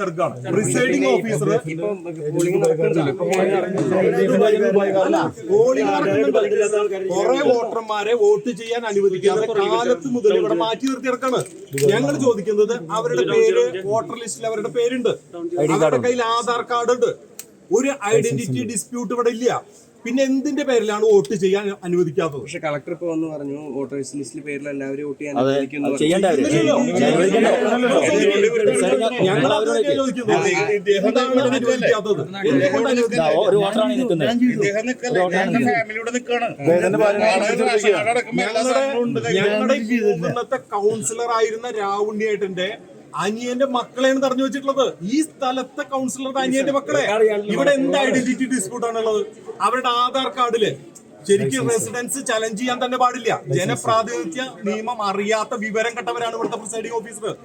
അനുവദിച്ചെടുക്കുകയാണ് presiding officer കുറെ വോട്ടർമാരെ vote ചെയ്യാൻ അനുവദിക്കാതെ കാലത്ത് മുതൽ ഇവിടെ മാറ്റി നിർത്തി ഞങ്ങൾ ചോദിക്കുന്നത് അവരുടെ പേര് വോട്ടർ ലിസ്റ്റിൽ അവരുടെ പേരുണ്ട്. അവരുടെ കയ്യിൽ ആധാർ കാർഡ് ഉണ്ട് ഒരു ഐഡന്റിറ്റി ഡിസ്പ്യൂട്ട് ഇവിടെ ഇല്ല പിന്നെ എന്തിന്റെ പേരിലാണ് വോട്ട് ചെയ്യാൻ അനുവദിക്കാത്തത് പക്ഷെ കളക്ടർ ഇപ്പൊ വന്ന് പറഞ്ഞു വോട്ടേഴ്സ് ലിസ്റ്റിൽ പേരിൽ എല്ലാവരും വോട്ട് ചെയ്യാൻ ഞങ്ങളുടെ ഇന്നത്തെ കൗൺസിലർ ആയിരുന്ന രാവുണ്ണിയേട്ടന്റെ അനിയന്റെ മക്കളെയാണ് തടഞ്ഞു വെച്ചിട്ടുള്ളത്. ഈ സ്ഥലത്തെ കൗൺസിലറുടെ അനിയന്റെ മക്കളെ. ഇവിടെ എന്ത് ഐഡന്റിറ്റി ഡിസ്പ്യൂട്ട് ആണുള്ളത്? അവരുടെ ആധാർ കാർഡിൽ ശരിക്കും റെസിഡൻസ് ചലഞ്ച് ചെയ്യാൻ തന്നെ പാടില്ല. ജനപ്രാതിനിധ്യ നിയമം അറിയാത്ത വിവരം കെട്ടവരാണ് ഇവിടുത്തെ പ്രിസൈഡിംഗ് ഓഫീസർ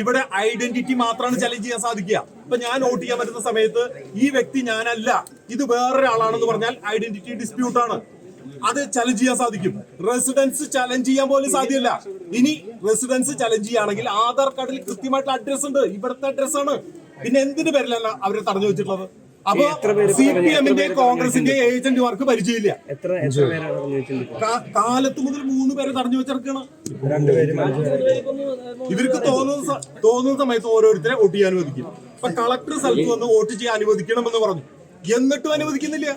ഇവിടെ ഐഡന്റിറ്റി മാത്രമാണ് ചലഞ്ച് ചെയ്യാൻ സാധിക്കുക. ഇപ്പൊ ഞാൻ വോട്ട് ചെയ്യാൻ പറ്റുന്ന സമയത്ത് ഈ വ്യക്തി ഞാനല്ല. ഇത് വേറൊരാളാണെന്ന് പറഞ്ഞാൽ ഐഡന്റിറ്റി ഡിസ്പ്യൂട്ട് ആണ്. അത് ചലഞ്ച് ചെയ്യാൻ സാധിക്കും. റെസിഡൻസ് ചലഞ്ച് ചെയ്യാൻ പോലും സാധ്യമല്ല. ഇനി റെസിഡൻസ് ചലഞ്ച് ചെയ്യുകയാണെങ്കിൽ ആധാർ കാർഡിൽ കൃത്യമായിട്ടുള്ള അഡ്രസ് ഉണ്ട്. ഇവിടുത്തെ അഡ്രസ് ആണ്. പിന്നെ എന്തിന്റെ പേരിലല്ല അവരെ തടഞ്ഞു വെച്ചിട്ടുള്ളത്? അപ്പൊ സി പി എമ്മിന്റെ കോൺഗ്രസിന്റെ ഏജന്റുമാർക്ക് പരിചയമില്ല. കാലത്ത് മുതൽ മൂന്ന് പേരെ തടഞ്ഞു വെച്ചിറക്കാണ്. ഇവർക്ക് തോന്നുന്ന തോന്നുന്ന സമയത്ത് ഓരോരുത്തരെ വോട്ട് ചെയ്യാൻ അനുവദിക്കും. അപ്പൊ കളക്ടർ സ്ഥലത്ത് വന്ന് വോട്ട് ചെയ്യാൻ അനുവദിക്കണമെന്ന് പറഞ്ഞു. എന്നിട്ടും അനുവദിക്കുന്നില്ല.